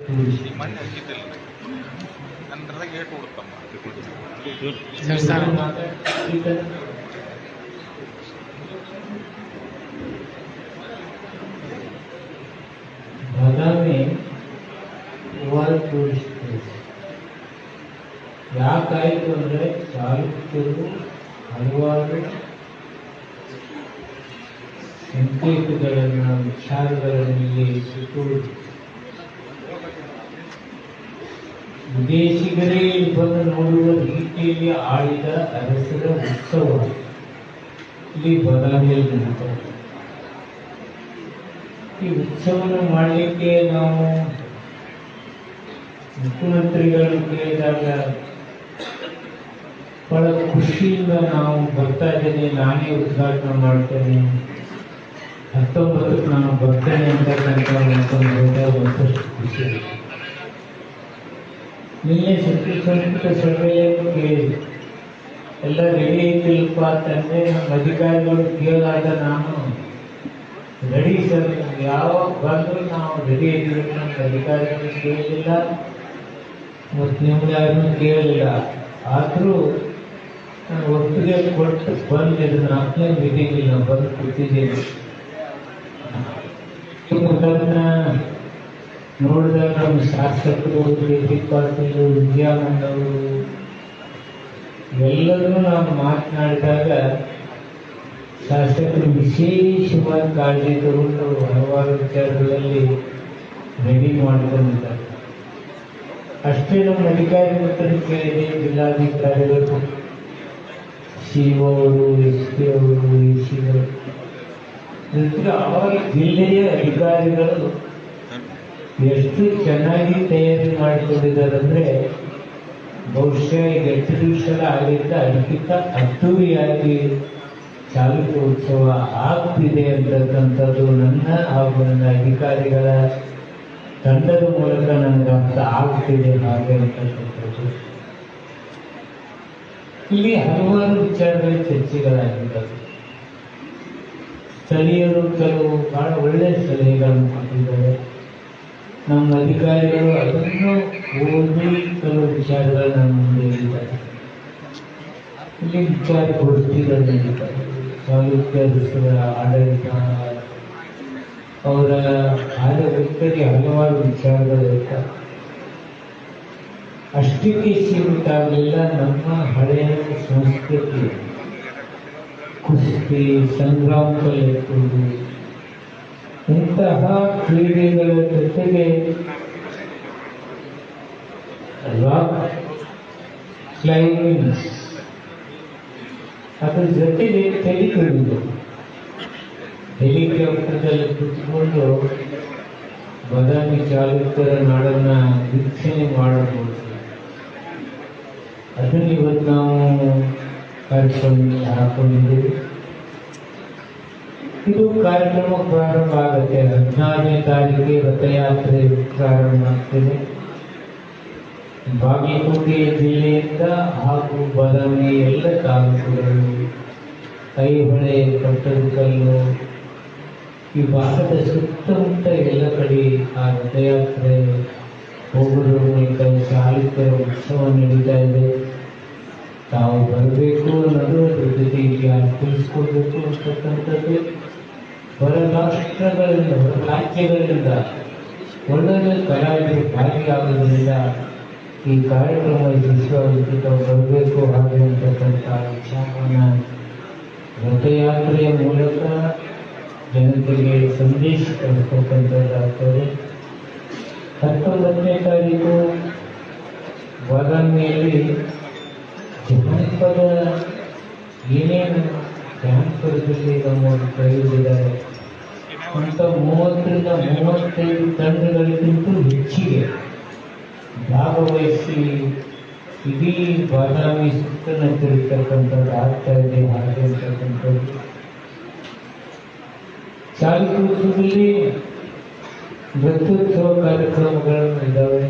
ಈ ಮಣ್ಣು ಹಾಕಿದ್ದಿಲ್ಲ ನನ್ನದ್ರಾಗ ಏಟು ಉಡುತ್ತಮ್ಮ ಬಾದಾಮಿ ವರ್ಲ್ಡ್ ಟೂರಿಸ್ಟ್ ಪ್ಲೇಸ್ ಯಾಕಾಯಿತು ಅಂದರೆ ಚಾಲುಕ್ಯರು ಹಲವಾರು ಸಂಕೇತಗಳನ್ನು ವಿಚಾರಗಳನ್ನು ಇಲ್ಲಿ ಇಟ್ಟುಕೊಂಡು ವಿದೇಶಿಗರೇ ಇಲ್ಲಿ ನೋಡುವ ರೀತಿಯಲ್ಲಿ ಆಳಿದ ಅರಸರ ಉತ್ಸವ ಇಲ್ಲಿ ಬಾದಾಮಿಯಲ್ಲಿ. ಈ ಉತ್ಸವನ ಮಾಡಲಿಕ್ಕೆ ನಾವು ಮುಖ್ಯಮಂತ್ರಿಗಳನ್ನು ಕೇಳಿದಾಗ ಬಹಳ ಖುಷಿಯಿಂದ ನಾವು ಬರ್ತಾ ಇದ್ದೇನೆ, ನಾನೇ ಉದ್ಘಾಟನೆ ಮಾಡ್ತೇನೆ ಹತ್ತೊಂಬತ್ತಕ್ಕೆ ನಾನು ಬರ್ತೇನೆ ಅಂತಕ್ಕಂಥ ಒಂದು ಖುಷಿ. ನಿನ್ನೆ ಸಂಪುಟ ಸಭೆಯನ್ನು ಕೇಳಿದೆ ಎಲ್ಲ ರೆಡಿ ಐತಿಲ್ಪ ಅಂತಂದರೆ ನಮ್ಮ ಅಧಿಕಾರಿಗಳು ಕೇಳಿದಾಗ ನಾನು, ರೆಡಿ ಸರ್ ಯಾವಾಗ ಬಂದರೂ ನಾವು ರೆಡಿ ಇದ್ದೀವಿ ನಮ್ಮ ಅಧಿಕಾರಿಗಳು ಕೇಳಲಿಲ್ಲ. ಮತ್ತು ನಿಮ್ಗೆ ಯಾರನ್ನೂ ಕೇಳಲಿಲ್ಲ. ಆದರೂ ನಾನು ಒಪ್ಪಿಗೆ ಕೊಟ್ಟು ಬಂದಿದ್ದು ನಾಲ್ಕನೇ ಮೀಟಿಂಗ್ ಇಲ್ಲ ಬಂದು ಕೂತಿದ್ದೀನಿ. ಅದನ್ನ ನೋಡಿದಾಗ ನಮ್ಮ ಶಾಸಕರು ಕೆ ಪಾಟೀಲು ವಿದ್ಯಾನಂದ ಅವರು ಎಲ್ಲರೂ ನಾವು ಮಾತನಾಡಿದಾಗ ಶಾಸಕರು ವಿಶೇಷವಾಗಿ ಕಾಳಜಿ ತಗೊಂಡು ಹಲವಾರು ವಿಚಾರಗಳಲ್ಲಿ ರೆಡಿ ಮಾಡಿಕೊಂಡಿದ್ದಾರೆ ಅಷ್ಟೇ ನಮ್ಮ ಅಧಿಕಾರಿ ಮಕ್ಕಳು ಕೇಳಿದೆ ಜಿಲ್ಲಾಧಿಕಾರಿಗಳು ಸಿ ಅವರು ಎಸ್ ಪಿ ಅವರು ಎ ಸಿಗಳು ಅವರ ಜಿಲ್ಲೆಯ ಅಧಿಕಾರಿಗಳು ಎಷ್ಟು ಚೆನ್ನಾಗಿ ತಯಾರಿ ಮಾಡಿಕೊಂಡಿದ್ದಾರೆ ಅಂದರೆ ಬಹುಶಃ ಈಗ ಎಷ್ಟು ದಿವಸ ಆಗಿದ್ದ ಅದಕ್ಕಿಂತ ಅದ್ದೂರಿಯಾಗಿ ಚಾಲುಕ್ಯ ಉತ್ಸವ ಆಗ್ತಿದೆ ಅಂತಕ್ಕಂಥದ್ದು ನನ್ನ ಹಾಗೂ ನನ್ನ ಅಧಿಕಾರಿಗಳ ತಂಡದ ಮೂಲಕ ನನಗೆ ಅರ್ಥ ಆಗ್ತಿದೆ ಹಾಗೆ ಅಂತಕ್ಕಂಥದ್ದು. ಇಲ್ಲಿ ಹಲವಾರು ವಿಚಾರಗಳ ಚರ್ಚೆಗಳಾಗಿದ್ದಾವೆ. ಸ್ಥಳೀಯರು ಕೆಲವು ಬಹಳ ಒಳ್ಳೆಯ ಸಲಹೆಗಳನ್ನು ಕೊಟ್ಟಿದ್ದಾರೆ. ನಮ್ಮ ಅಧಿಕಾರಿಗಳು ಅದನ್ನು ಓದಿ ಕೆಲವು ವಿಚಾರಗಳನ್ನು ಮುಂದೆ ಹೇಳಿದ್ದಾರೆ. ಇಲ್ಲಿ ವಿಚಾರ ಕೊಡುತ್ತಿದ್ದಾರೆ ಸಾಹಿತ್ಯ ಋಷಿಗಳ ಆಡಳಿತ, ಅವರ ಆಡಳಿತಕ್ಕೆ ಹಲವಾರು ವಿಚಾರಗಳು ಅಷ್ಟಕ್ಕೆ ಸೀಮಿತ ನಮ್ಮ ಹಳೆಯ ಸಂಸ್ಕೃತಿ, ಕುಸ್ತಿ, ಸಂಗ್ರಾಮ ಕಲೆ ಇರ್ಬೋದು ಇಂತಹ ಕ್ರೀಡೆಗಳ ಜೊತೆಗೆ ರಾಕ್ ಕ್ಲೈಂಬಿಂಗ್ ಅದ್ರ ಜೊತೆಗೆ ತೆಲಿಕಡಿದು ಹೆಲಿಕಾಪ್ಟರ್ದಲ್ಲಿ ಕುತ್ಕೊಂಡು ಬಾದಾಮಿ ಚಾಲುಕ್ಯರ ನಾಡನ್ನ ವೀಕ್ಷಣೆ ಮಾಡಬಹುದು ಅದನ್ನು ಇವತ್ತು ನಾವು ಕಾರ್ಯಕ್ರಮದಲ್ಲಿ ಹಾಕೊಂಡಿದ್ದೀವಿ ಇದು ಕಾರ್ಯಕ್ರಮ ಪ್ರಾರಂಭ ಆಗುತ್ತೆ ಹದಿನಾರನೇ ತಾರೀಕಿಗೆ ರಥಯಾತ್ರೆ ಪ್ರಾರಂಭ ಆಗ್ತದೆ. ಬಾಗಲಕೋಟೆ ಜಿಲ್ಲೆಯಿಂದ ಹಾಗೂ ಬಾದಾಮಿ ಎಲ್ಲ ತಾಲೂಕುಗಳು ಐಹೊಳೆ, ಪಟ್ಟದಕಲ್ಲು, ಈ ಭಾಗದ ಸುತ್ತಮುತ್ತ ಎಲ್ಲ ಕಡೆ ಆ ರಥಯಾತ್ರೆ ಹೋಗುವುದರ ಮೂಲಕ ಚಾಲುಕ್ಯರ ಉತ್ಸವ ನಡೀತಾ ಇದೆ. ತಾವು ಬರಬೇಕು ಅನ್ನೋದು ಅದ್ರ ಜೊತೆ ಇಲ್ಲಿ ತಿಳಿಸ್ಕೊಡ್ಬೇಕು ಅಂತಕ್ಕಂಥದ್ದು. ಹೊರ ರಾಷ್ಟ್ರಗಳಿಂದ ಹೊರ ರಾಜ್ಯಗಳಿಂದ ಒಳ್ಳೊಳ್ಳೆ ಕಲಾವಿದರು ಭಾಗಿಯಾಗುವುದರಿಂದ ಈ ಕಾರ್ಯಕ್ರಮ ಯಶಸ್ವಿಯಾಗುತ್ತೆ ತಾವು ಬರಬೇಕು ಹಾಗೆ ಅಂತಕ್ಕಂಥ ವಿಚಾರವನ್ನು ರಥಯಾತ್ರೆಯ ಮೂಲಕ ಜನತೆಗೆ ಸಂದೇಶ ಕಳಿಸ್ತಕ್ಕಂಥದ್ದಾಗ್ತದೆ ಹತ್ತೊಂಬತ್ತನೇ ತಾರೀಕು ಬಾದಾಮಿಯಲ್ಲಿ ಜನಪದ ಏನೇನು ಜಾನಪದದಲ್ಲಿ ನಮ್ಮನ್ನು ಕರೆಯುತ್ತಿದ್ದಾರೆ ಅಂತ ಮೂವತ್ತರಿಂದ ಮೂವತ್ತೈದು ತಂಡಗಳಿಗಿಂತ ಹೆಚ್ಚಿಗೆ ಭಾಗವಹಿಸಿ ಇಡೀ ಬಾದಾಮಿ ಸುತ್ತನ ತಿರುಗತಕ್ಕಂಥದ್ದು ಆಗ್ತಾ ಇದೆ, ಹಾಗೆ ಅಂತಕ್ಕಂಥದ್ದು. ಚಾಲುಕ್ಯೋತ್ಸವದಲ್ಲಿ ನೃತ್ಯೋತ್ಸವ ಕಾರ್ಯಕ್ರಮಗಳನ್ನು ಇದ್ದಾವೆ